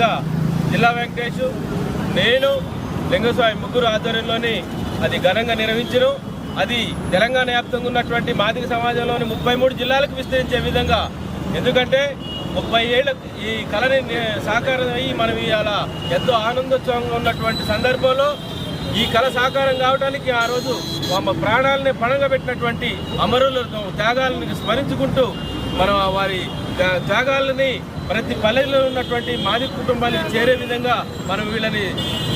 మొట్టమొదటిగా జిల్లా వెంకటేష్ నేను లింగస్వామి ముగ్గురు ఆధ్వర్యంలోని అది ఘనంగా నిర్వహించను. అది తెలంగాణ వ్యాప్తంగా ఉన్నటువంటి మాదిక సమాజంలోని ముప్పై మూడు జిల్లాలకు విస్తరించే విధంగా. ఎందుకంటే ముప్పై ఏళ్ళ ఈ కళని సాకారం అయ్యి మనం ఇవాళ ఎంతో ఆనందోత్సవంగా ఉన్నటువంటి సందర్భంలో ఈ కళ సాకారం కావడానికి ఆ రోజు మా ప్రాణాలని పణంగా పెట్టినటువంటి అమరుల త్యాగాలను స్మరించుకుంటూ మనం వారి త్యాగాలని ప్రతి పల్లెల్లో ఉన్నటువంటి మాది కుటుంబాలకు చేరే విధంగా మనం వీళ్ళని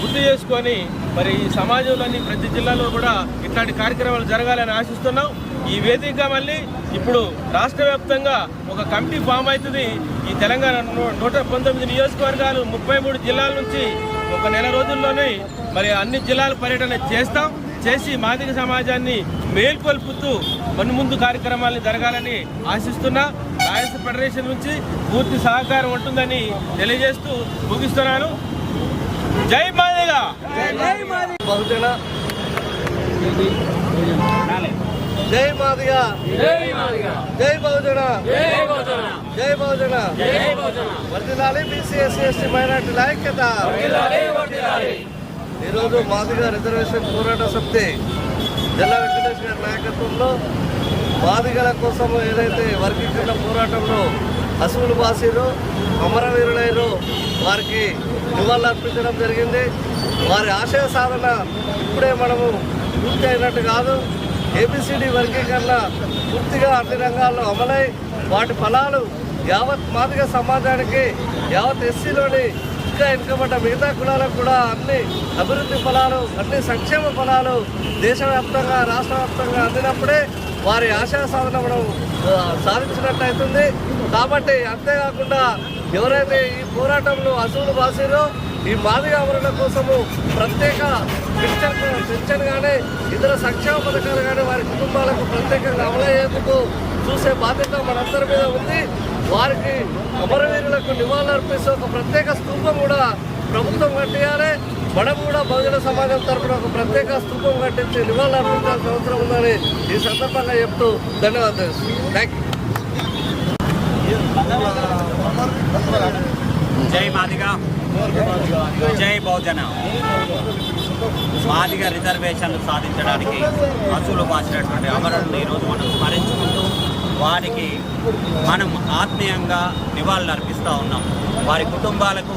గుర్తు చేసుకొని మరి ఈ సమాజంలోని ప్రతి జిల్లాలో కూడా ఇట్లాంటి కార్యక్రమాలు జరగాలని ఆశిస్తున్నాం. ఈ వేదికగా మళ్ళీ ఇప్పుడు రాష్ట్ర వ్యాప్తంగా ఒక కమిటీ ఫామ్ అవుతుంది. ఈ తెలంగాణ నూట పంతొమ్మిది నియోజకవర్గాలు ముప్పై మూడు జిల్లాల నుంచి ఒక నెల రోజుల్లోనే మరి అన్ని జిల్లాల పర్యటన చేస్తాం. చేసి మాదిక సమాజాన్ని మేల్కొల్పుతూ మన ముందు కార్యక్రమాలు జరగాలని ఆశిస్తున్నా. రాయలసీమ ఫెడరేషన్ నుంచి పూర్తి సహకారం ఉంటుందని తెలియజేస్తూ ముగిస్తున్నాను. జై మాదిగా! బహుజన జై మాదిగా! జై బహుజన! జై బహుజన! వర్దిలాలి బీసీ ఎస్సీ ఎస్టీ మైనార్టీ ఐక్యత ఈరోజు మాదిగా రిజర్వేషన్ పోరాట సమితి జిల్లా వెంకటేష్ గారి నాయకత్వంలో మాదిగల కోసం ఏదైతే వర్గీకరణ పోరాటంలో అసువులు బాసీరు అమరవీరులైరు వారికి నివాళులర్పించడం జరిగింది. వారి ఆశయ సాధన ఇప్పుడే మనము పూర్తి అయినట్టు కాదు. ఏబిసిడి వర్గీకరణ పూర్తిగా అన్ని రంగాల్లో అమలై వాటి ఫలాలు యావత్ మాదిగ సమాజానికి యావత్ ఎస్సీలోని ఇంకా వెనుకబడ్డ మిగతా కులాలకు కూడా అన్ని అభివృద్ధి ఫలాలు అన్ని సంక్షేమ ఫలాలు దేశవ్యాప్తంగా రాష్ట్ర వ్యాప్తంగా అందినప్పుడే వారి ఆశా సాధన మనం సాధించినట్టు అవుతుంది కాబట్టి అంతేకాకుండా ఎవరైతే ఈ పోరాటంలో అసూలు బాసిరో ఈ మాదిరి అమరుల కోసము ప్రత్యేక పెన్షన్ పెన్షన్ కానీ ఇతర సంక్షేమ పథకాలు కానీ వారి కుటుంబాలకు ప్రత్యేకంగా అమలయ్యేందుకు చూసే బాధ్యత మనందరి మీద ఉంది. వారికి అమరవీరులకు నివాళులర్పిస్తూ ఒక ప్రత్యేక స్తూపం కూడా ప్రభుత్వం కట్టియాలి. మనం కూడా బహుజన సమాజం తరపున ఒక ప్రత్యేక స్తూపం కట్టించి నివాళులర్పించాల్సిన అవసరం ఉందని ఈ సందర్భంగా చెప్తూ ధన్యవాదాలు థ్యాంక్ యూ జై మాదిగ. జై బహుజన. మాదిగ రిజర్వేషన్లు సాధించడానికి అసూలు పాసినటువంటి అమరులను ఈరోజు మనం స్మరించుకుంటాం వారికి మనం ఆత్మీయంగా నివాళులు అర్పిస్తూ ఉన్నాం. వారి కుటుంబాలకు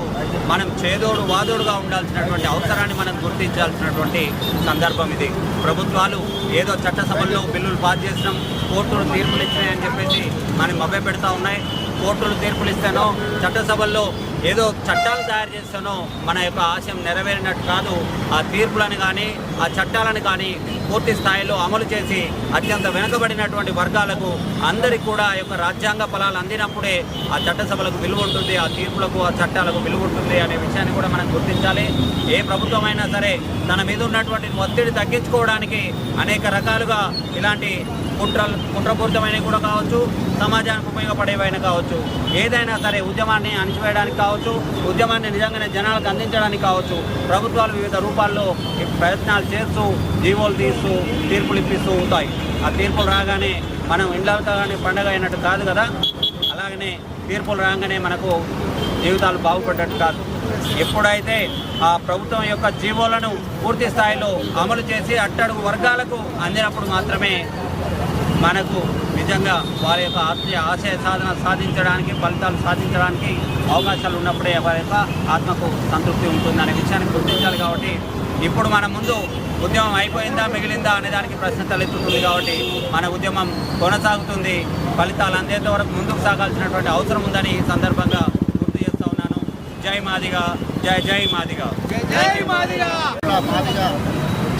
మనం చేదోడు వాదోడుగా ఉండాల్సినటువంటి అవసరాన్ని మనం గుర్తించాల్సినటువంటి సందర్భం ఇది. ప్రభుత్వాలు ఏదో చట్టసభల్లో బిల్లులు పాస్ చేసినాం కోర్టులు తీర్పులు ఇచ్చినాయని చెప్పేసి మనం మభ్య పెడతా ఉన్నాయి. కోర్టులు తీర్పులు ఇస్తేనో చట్టసభల్లో ఏదో చట్టాలు తయారు చేస్తానో మన యొక్క ఆశయం నెరవేరినట్టు కాదు ఆ తీర్పులను కానీ ఆ చట్టాలను కానీ పూర్తి స్థాయిలో అమలు చేసి అత్యంత వెనుకబడినటువంటి వర్గాలకు అందరికి కూడా ఆ యొక్క రాజ్యాంగ ఫలాలు అందినప్పుడే ఆ చట్టసభలకు విలువ ఉంటుంది ఆ తీర్పులకు ఆ చట్టాలకు విలువ ఉంటుంది అనే విషయాన్ని కూడా మనం గుర్తించాలి. ఏ ప్రభుత్వం అయినా సరే తన మీద ఉన్నటువంటి ఒత్తిడి తగ్గించుకోవడానికి అనేక రకాలుగా ఇలాంటి కుట్రలు కుట్రపూరితమైనవి కూడా కావచ్చు సమాజానికి ఉపయోగపడేవైనా కావచ్చు ఏదైనా సరే ఉద్యమాన్ని అణిచివేయడానికి కావచ్చు ఉద్యమాన్ని నిజంగానే జనాలకు అందించడానికి కావచ్చు ప్రభుత్వాలు వివిధ రూపాల్లో ప్రయత్నాలు చేస్తూ జీవోలు తీస్తూ తీర్పులు ఇప్పిస్తూ ఉంటాయి ఆ తీర్పులు రాగానే మనం ఇండ్లతో కానీ పండగ అయినట్టు కాదు కదా? అలాగనే తీర్పులు రాగానే మనకు జీవితాలు బాగుపడ్డట్టు కాదు. ఎప్పుడైతే ఆ ప్రభుత్వం యొక్క జీవోలను పూర్తి స్థాయిలో అమలు చేసి అట్టడుగు వర్గాలకు అందినప్పుడు మాత్రమే మనకు నిజంగా వారి యొక్క ఆశయ సాధన సాధించడానికి ఫలితాలు సాధించడానికి అవకాశాలు ఉన్నప్పుడే వారి యొక్క ఆత్మకు సంతృప్తి ఉంటుందనే విషయాన్ని గుర్తించాలి కాబట్టి ఇప్పుడు మన ముందు ఉద్యమం అయిపోయిందా మిగిలిందా అనే దానికి ప్రశ్న తలెత్తుతుంది కాబట్టి మన ఉద్యమం కొనసాగుతుంది. ఫలితాలు అందేంత వరకు ముందుకు సాగాల్సినటువంటి అవసరం ఉందని ఈ సందర్భంగా గుర్తు చేస్తా ఉన్నాను. జై మాదిగా జై జై మాదిగా. మాదిగ!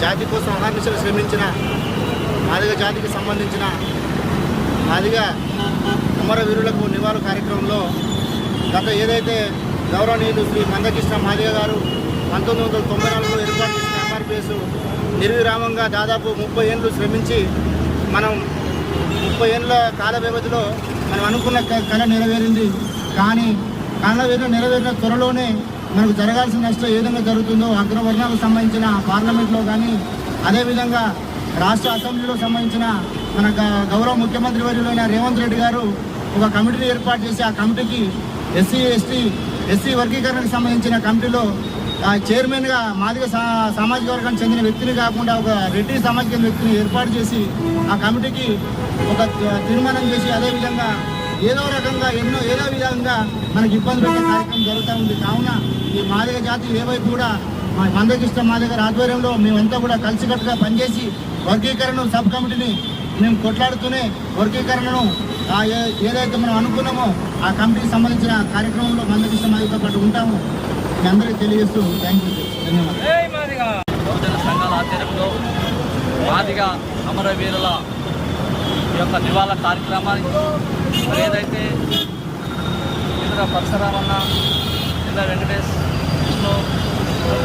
జాతి కోసం అహర్నిశలు శ్రమించిన మాదిగ జాతికి సంబంధించిన మాదిగ అమరవీరులకు నివాళు కార్యక్రమంలో గత ఏదైతే గౌరవనీయులు శ్రీ మందకృష్ణ మహాదేవ్ గారు పంతొమ్మిది వందల తొంభై నాలుగులో ఏర్పాటు చేసిన ఎంఆర్పిఎస్ నిర్విరామంగా దాదాపు ముప్పై ఏళ్ళు శ్రమించి మనం ముప్పై ఏళ్ళ కాల వ్యవధిలో మనం అనుకున్న కళ నెరవేరింది. కానీ కళ వేరు నెరవేరిన త్వరలోనే మనకు జరగాల్సిన నష్టం ఏ విధంగా జరుగుతుందో అగ్రవర్ణాలకు సంబంధించిన పార్లమెంట్లో కానీ అదేవిధంగా రాష్ట్ర అసెంబ్లీలో సంబంధించిన మన గ- గౌరవ ముఖ్యమంత్రి వర్యులైన రేవంత్ రెడ్డి గారు ఒక కమిటీని ఏర్పాటు చేసి ఆ కమిటీకి ఎస్సీ ఎస్టీ ఎస్సీ వర్గీకరణకు సంబంధించిన కమిటీలో ఆ చైర్మన్గా మాదిగ సా సామాజిక వర్గానికి చెందిన వ్యక్తిని కాకుండా ఒక రెడ్డి సామాజిక వ్యక్తిని ఏర్పాటు చేసి ఆ కమిటీకి ఒక తీర్మానం చేసి అదేవిధంగా ఏదో రకంగా ఎన్నో ఏదో విధంగా మనకి ఇబ్బంది పెట్టే కార్యక్రమం జరుగుతూ ఉంది. కావున ఈ మాదిక జాతి ఏవైపు కూడా మా మందకృష్ణ మాదిగ దగ్గర ఆధ్వర్యంలో మేమంతా కూడా కలిసికట్టుగా పనిచేసి వర్గీకరణ సబ్ కమిటీని మేము కొట్లాడుతూనే వర్గీకరణను ఏదైతే మనం అనుకున్నామో ఆ కమిటీకి సంబంధించిన కార్యక్రమంలో మందకృష్ణ మాదిగతో పాటు ఉంటాము. మీ అందరికీ తెలియజేస్తూ థ్యాంక్ యూ ధన్యవాదాలు. బహుజన సంఘాల ఆధ్వర్యంలో మాదిగ అమరవీరుల ఈ యొక్క నివాళ కార్యక్రమానికి ఏదైతే ఇంద్ర పరశురామన్న ఇంద్ర వెంకటేష్ విష్ణు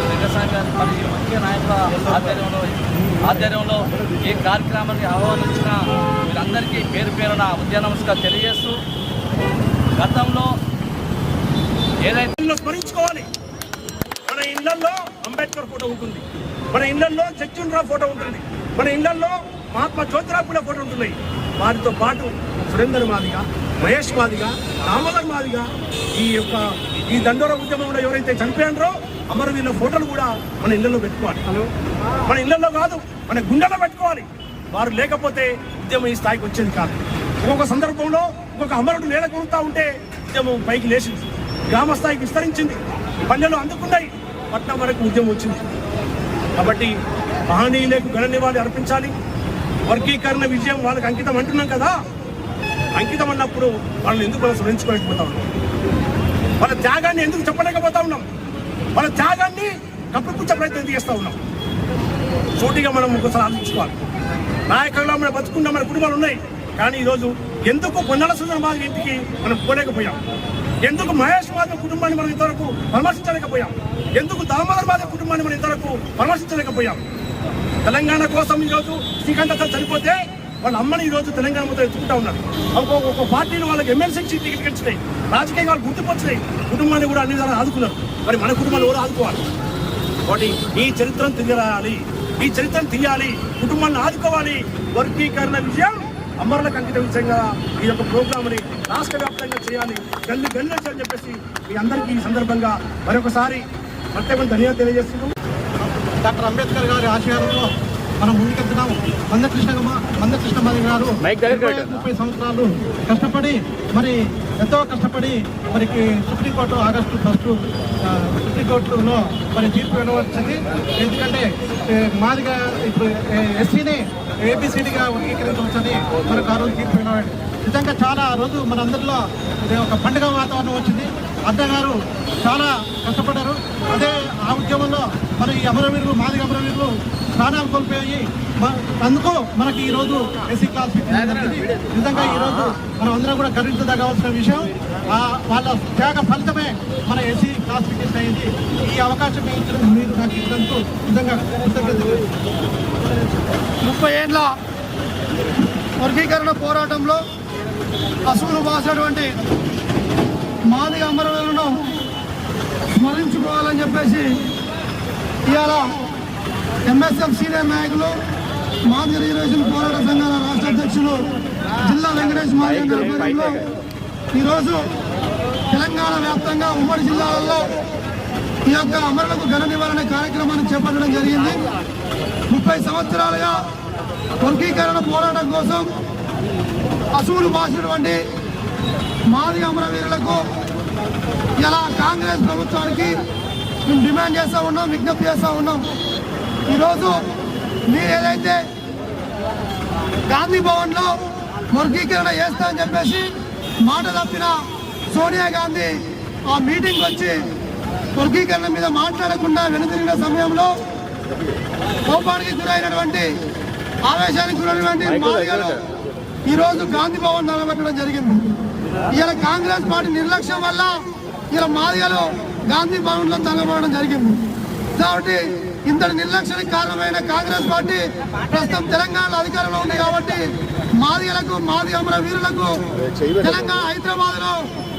లింగస్వామి గారు ముఖ్య నాయకుల ఆధ్వర్యంలో ఆధ్వర్యంలో ఈ కార్యక్రమాన్ని ఆహ్వానించిన వీరందరికీ పేరు పేరున ఉద్యాన నమస్కారం తెలియజేస్తూ గతంలో ఏదైతే స్మరించుకోవాలి. మన ఇళ్ళలో అంబేద్కర్ ఫోటో ఉంటుంది. మన ఇళ్ళలో జగ్జీవన్ ఫోటో ఉంటుంది. మన ఇళ్ళలో మహాత్మా జ్యోతిరావు కూడా ఫోటో ఉంటున్నాయి. వారితో పాటు సురేందర్ మాదిగ మహేష్ మాదిగ దామోదర్ మాదిగ ఈ యొక్క ఈ దండోర ఉద్యమంలో ఎవరైతే చనిపోయినారో అమరవీరుల ఫోటోలు కూడా మన ఇళ్ళలో పెట్టుకోవాలి. మన ఇళ్ళలో కాదు మన గుండెలో పెట్టుకోవాలి. వారు లేకపోతే ఉద్యమం ఈ స్థాయికి వచ్చేది కాదు. ఒక్కొక్క సందర్భంలో ఒక్కొక్క అమరుడు నేలకొడుతూ ఉంటే ఉద్యమం పైకి లేచింది. గ్రామ స్థాయికి విస్తరించింది. పల్లెలు అందుకున్నాయి. పట్నం వరకు ఉద్యమం వచ్చింది. కాబట్టి మహనీయులకు ఘన నివాళి అర్పించాలి. వర్గీకరణ విజయం వాళ్ళకి అంకితం అంటున్నాం కదా. అంకితం అన్నప్పుడు వాళ్ళని ఎందుకు మనం స్మరించుకోలేకపోతా ఉన్నాం? వాళ్ళ త్యాగాన్ని ఎందుకు చెప్పలేకపోతా ఉన్నాం? మన త్యాగాన్ని కప్పిపుచ్చే ప్రయత్నం చేస్తూ ఉన్నాం. సూటిగా మనం ఒకసారి ఆలోచించుకోవాలి. నాయకుల్లో మనం బతుకున్న మన కుటుంబాలు ఉన్నాయి. కానీ ఈరోజు ఎందుకు పొన్నాల సుందర మాదిరి ఇంటికి మనం పోలేకపోయాం? ఎందుకు మహేష్ మాధవ్ కుటుంబాన్ని మనం ఇంతవరకు పరామర్శించలేకపోయాం? ఎందుకు దామోదర్ మాధవ్ కుటుంబాన్ని మనం ఇంతవరకు పరామర్శించలేకపోయాం? తెలంగాణ కోసం ఈరోజు శ్రీకాంత్ చనిపోతే వాళ్ళ అమ్మని ఈరోజు తెలంగాణ మొత్తం ఎత్తుకుంటా ఉన్నారు. ఒక్కొక్క ఒక్కొక్క పార్టీలు వాళ్ళకి ఎమ్మెల్సీ సీట్ టికెట్ ఇచ్చినాయి రాజకీయ వాళ్ళు గుర్తుపొచ్చినాయి కుటుంబాన్ని కూడా అన్ని విధాలు ఆదుకున్నారు. మరి మన కుటుంబాలు కూడా ఆదుకోవాలి? కాబట్టి ఈ చరిత్రను తెలియాలి. ఈ చరిత్రను తీయాలి. కుటుంబాన్ని ఆదుకోవాలి. వర్గీకరణ విజయం అమరులకు అంకిత విషయంగా ఈ యొక్క ప్రోగ్రామ్ని రాష్ట్ర వ్యాప్తంగా చేయాలి. గల్లి గల్లి అని చెప్పేసి మీ అందరికీ ఈ సందర్భంగా మరొకసారి ప్రత్యేకంగా ధన్యవాదాలు తెలియజేస్తున్నాం డాక్టర్ అంబేద్కర్ గారి ఆశయాలలో మనం ముందుకెళ్తున్నాము మందకృష్ణ మందకృష్ణ మాది గారు ముప్పై సంవత్సరాలు కష్టపడి మరి ఎంతో కష్టపడి మరి సుప్రీంకోర్టు ఆగస్టు ఫస్ట్ సుప్రీంకోర్టులో మరి తీర్పు ఇవ్వవచ్చింది ఎందుకంటే మాదిగా ఇప్పుడు ఎస్సీని ఏబిసిడిగా వర్గీకరించవచ్చని మనకు ఆ రోజు తీర్పు ఇవ్వడం నిజంగా చాలా రోజు మనందరిలో ఒక పండుగ వాతావరణం వచ్చింది. అద్ద గారు చాలా కష్టపడ్డారు. అదే ఆ ఉద్యమంలో మరి ఈ అమరవీరులు మాదిగ అమరవీరులు ప్రాణాలు కోల్పోయి అందుకు మనకి ఈ రోజు ఎస్సీ క్లాస్ నిజంగా ఈ రోజు మనం అందరం కూడా గర్వించదగవలసిన విషయం. వాళ్ళ త్యాగ ఫలితమే మన ఎస్సీ క్లాసిఫికేషన్ అయింది. ఈ అవకాశం మీరు మీరు నాకు ఇచ్చినందుకు నిజంగా ముప్పై ఏండ్ల వర్గీకరణ పోరాటంలో అసూలు బాసినటువంటి మాదిగ అమరవీరులను స్మరించుకోవాలని చెప్పేసి ఇవాళ ఎంఎస్ఎఫ్ సీనియర్ నాయకులు మాదిగ రిజర్వేషన్ పోరాట సంఘాల రాష్ట్ర అధ్యక్షులు జిల్లా వెంకటేష్ గారి ఆధ్వర్యంలో ఈరోజు తెలంగాణ వ్యాప్తంగా ఉమ్మడి జిల్లాలలో ఈ యొక్క అమరులకు ఘన నివారణ కార్యక్రమాన్ని చేపట్టడం జరిగింది. ముప్పై సంవత్సరాలుగా వర్గీకరణ పోరాటం కోసం అసువులు బాసినటువంటి మాది అమరవీరులకు ఇలా కాంగ్రెస్ ప్రభుత్వానికి మేము డిమాండ్ చేస్తూ ఉన్నాం విజ్ఞప్తి చేస్తూ ఉన్నాం. ఈరోజు మీరు ఏదైతే గాంధీ భవన్లో వర్గీకరణ చేస్తా అని చెప్పేసి మాట తప్పిన సోనియా గాంధీ ఆ మీటింగ్ వచ్చి వర్గీకరణ మీద మాట్లాడకుండా వెనుదిరిగిన సమయంలో కోపానికి గురైనటువంటి ఆవేశానికి గురైనటువంటి మాదిగలు ఈ రోజు గాంధీ భవన్ నిలబెట్టడం జరిగింది. ఇలా కాంగ్రెస్ పార్టీ నిర్లక్ష్యం వల్ల ఇలా మాదిగలు గాంధీ భవన్లో తగలబడడం జరిగింది. కాబట్టి ఇంతటి నిర్లక్ష్యానికి కారణమైన కాంగ్రెస్ పార్టీ ప్రస్తుతం తెలంగాణలో అధికారంలో ఉంది కాబట్టి మాదిగలకు మాది అమర వీరులకు తెలంగాణ హైదరాబాద్లో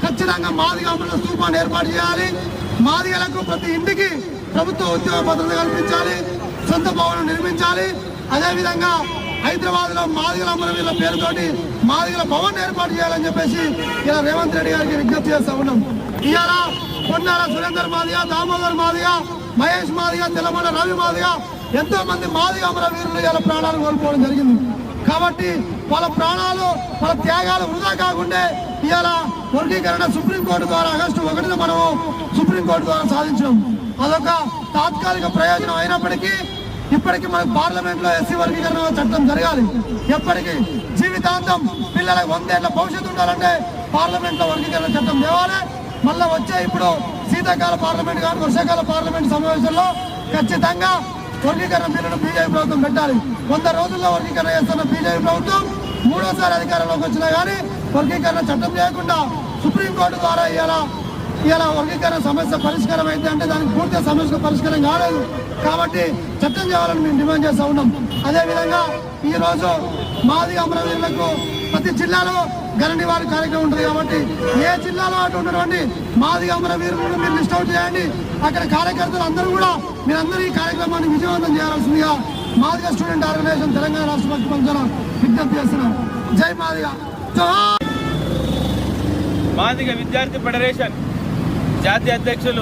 ఖచ్చితంగా మాదిగ అమరుల స్థూపాన్ని ఏర్పాటు చేయాలి. మాదిగలకు ప్రతి ఇంటికి ప్రభుత్వ ఉద్యోగ భద్రత కల్పించాలి సొంత భవనం నిర్మించాలి. అదేవిధంగా హైదరాబాద్లో మాదిగల అమరవీరుల పేరుతోటి మాదిగల భవన్ ఏర్పాటు చేయాలని చెప్పేసి ఇలా రేవంత్ రెడ్డి గారికి విజ్ఞప్తి చేస్తా ఉన్నాం. ఇవాళ పొన్నాల సురేందర్ మాదిగ దామోదర్ మాదిగ మహేష్ మాదిగ తెలంగాణ రవి మాదిగ ఎంతో మంది మాదిగ అమర వీరులు ఇలా ప్రాణాలు కోల్పోవడం జరిగింది. కాబట్టి వాళ్ళ ప్రాణాలు వాళ్ళ త్యాగాలు వృధా కాకుండా ఇవాళ వర్గీకరణ సుప్రీంకోర్టు ద్వారా ఆగస్టు ఒకటిన మనము సుప్రీంకోర్టు ద్వారా సాధించాం. అదొక తాత్కాలిక ప్రయోజనం అయినప్పటికీ ఇప్పటికీ మనకు పార్లమెంట్లో ఎస్సీ వర్గీకరణ చట్టం జరగాలి. ఎప్పటికీ జీవితాంతం పిల్లలకు వందేళ్ళ భవిష్యత్తు ఉండాలంటే పార్లమెంట్లో వర్గీకరణ చట్టం తేవాలి. మళ్ళా వచ్చే ఇప్పుడు శీతాకాల పార్లమెంట్ కానీ వర్షాకాల పార్లమెంట్ సమావేశంలో ఖచ్చితంగా వర్గీకరణ బిల్లును బీజేపీ ప్రభుత్వం పెట్టాలి. వంద రోజుల్లో వర్గీకరణ చేస్తున్న బీజేపీ ప్రభుత్వం మూడోసారి అధికారంలోకి వచ్చినా కానీ వర్గీకరణ చట్టం చేయకుండా సుప్రీంకోర్టు ద్వారా ఇలా ఇలా వర్గీకరణ సమస్య పరిష్కారం అయితే అంటే దానికి పూర్తిగా సమస్య పరిష్కారం కాలేదు. కాబట్టి చట్టం చేయాలని మేము డిమాండ్ చేస్తూ ఉన్నాం. అదేవిధంగా ఈరోజు మాది అమరవీరులకు ప్రతి జిల్లాలో గరండి వారి కార్యక్రమం ఉంటుంది కాబట్టి ఏ జిల్లాలో అటు ఉన్నటువంటి మాది అమరవీరులను మీరు లిస్ట్ అవుట్ చేయండి. అక్కడ కార్యకర్తలు అందరూ కూడా మీరందరూ ఈ కార్యక్రమాన్ని విజయవంతం చేయాల్సిందిగా మాదిగ స్టూడెంట్ ఆర్గనైజేషన్ తెలంగాణ రాష్ట్ర ప్రభుత్వం విజ్ఞప్తి చేస్తున్నాం జై మాదిగా. మాదిగ విద్యార్థి ఫెడరేషన్ జాతీయ అధ్యక్షులు